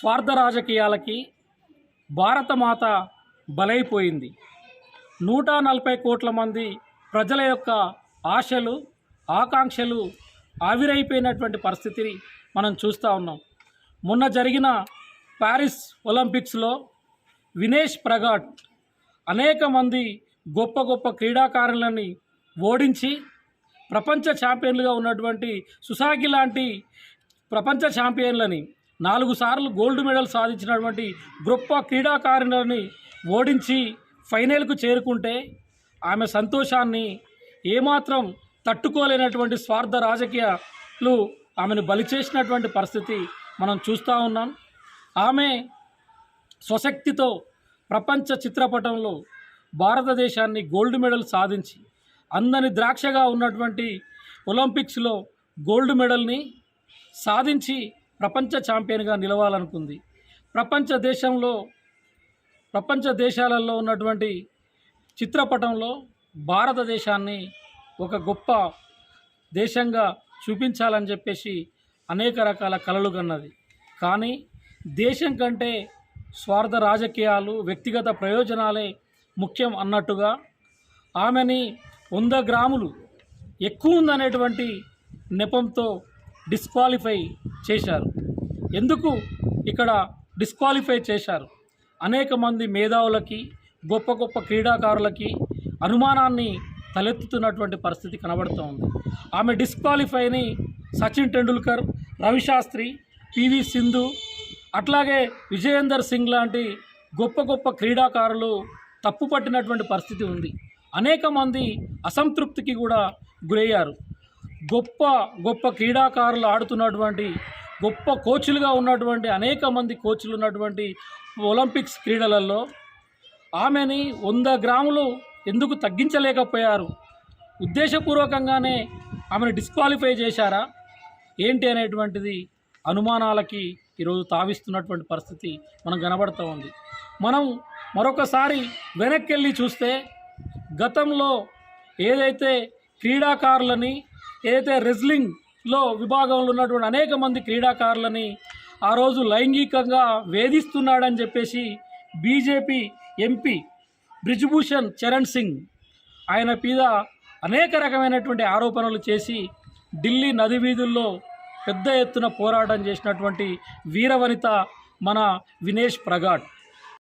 స్వార్థ రాజకీయాలకి భారతమాత బలైపోయింది. నూట నలభై కోట్ల మంది ప్రజల యొక్క ఆశలు ఆకాంక్షలు ఆవిరైపోయినటువంటి పరిస్థితిని మనం చూస్తూ ఉన్నాం. మొన్న జరిగిన ప్యారిస్ ఒలింపిక్స్లో వినేష్ ప్రగాట్ అనేక మంది గొప్ప గొప్ప క్రీడాకారులని ఓడించి ప్రపంచ ఛాంపియన్లుగా ఉన్నటువంటి సుసాగి లాంటి ప్రపంచ ఛాంపియన్లని నాలుగు సార్లు గోల్డ్ మెడల్ సాధించినటువంటి గొప్ప క్రీడాకారులని ఓడించి ఫైనల్కు చేరుకుంటే ఆమె సంతోషాన్ని ఏమాత్రం తట్టుకోలేనటువంటి స్వార్థ రాజకీయాలు ఆమెను బలి చేసినటువంటి పరిస్థితి మనం చూస్తూ ఉన్నాం. ఆమె స్వశక్తితో ప్రపంచ చిత్రపటంలో భారతదేశాన్ని గోల్డ్ మెడల్ సాధించి అందని ద్రాక్షగా ఉన్నటువంటి ఒలింపిక్స్లో గోల్డ్ మెడల్ని సాధించి ప్రపంచ ఛాంపియన్గా నిలవాలనుకుంది. ప్రపంచ దేశంలో ప్రపంచ దేశాలలో ఉన్నటువంటి చిత్రపటంలో భారతదేశాన్ని ఒక గొప్ప దేశంగా చూపించాలని చెప్పేసి అనేక రకాల కలలు కన్నది. కానీ దేశం కంటే స్వార్థ రాజకీయాలు వ్యక్తిగత ప్రయోజనాలే ముఖ్యం అన్నట్టుగా ఆమెని వంద గ్రాములు ఎక్కువ ఉందనేటువంటి నెపంతో డిస్క్వాలిఫై చేశారు. ఎందుకు ఇక్కడ డిస్క్వాలిఫై చేశారు? అనేక మంది మేధావులకి గొప్ప గొప్ప క్రీడాకారులకి అనుమానాన్ని తలెత్తుతున్నటువంటి పరిస్థితి కనబడుతూ ఉంది. ఆమె డిస్క్వాలిఫైని సచిన్ టెండూల్కర్ రవిశాస్త్రి పివి సింధు అట్లాగే విజయేందర్ సింగ్ లాంటి గొప్ప గొప్ప క్రీడాకారులు తప్పుపట్టినటువంటి పరిస్థితి ఉంది. అనేక మంది అసంతృప్తికి కూడా గురయ్యారు. గొప్ప గొప్ప క్రీడాకారులు ఆడుతున్నటువంటి గొప్ప కోచ్లుగా ఉన్నటువంటి అనేక మంది కోచ్లు ఉన్నటువంటి ఒలింపిక్స్ క్రీడలలో ఆమెని వంద గ్రాములు ఎందుకు తగ్గించలేకపోయారు? ఉద్దేశపూర్వకంగానే ఆమెను డిస్క్వాలిఫై చేశారా? ఏంటి అనేటువంటిది అనుమానాలకి ఈరోజు తావిస్తున్నటువంటి పరిస్థితి మనం కనబడుతూ ఉంది. మనం మరొకసారి వెనక్కి వెళ్ళి చూస్తే గతంలో ఏదైతే క్రీడాకారులని ఏదైతే లో విభాగంలో ఉన్నటువంటి అనేక మంది క్రీడాకారులని ఆ రోజు లైంగికంగా వేధిస్తున్నాడని చెప్పేసి బీజేపీ ఎంపీ బ్రిజ్భూషణ్ చరణ్ సింగ్ ఆయన మీద అనేక రకమైనటువంటి ఆరోపణలు చేసి ఢిల్లీ నది వీధుల్లో పెద్ద ఎత్తున పోరాటం చేసినటువంటి వీరవనిత మన వినేష్ ప్రగాడ్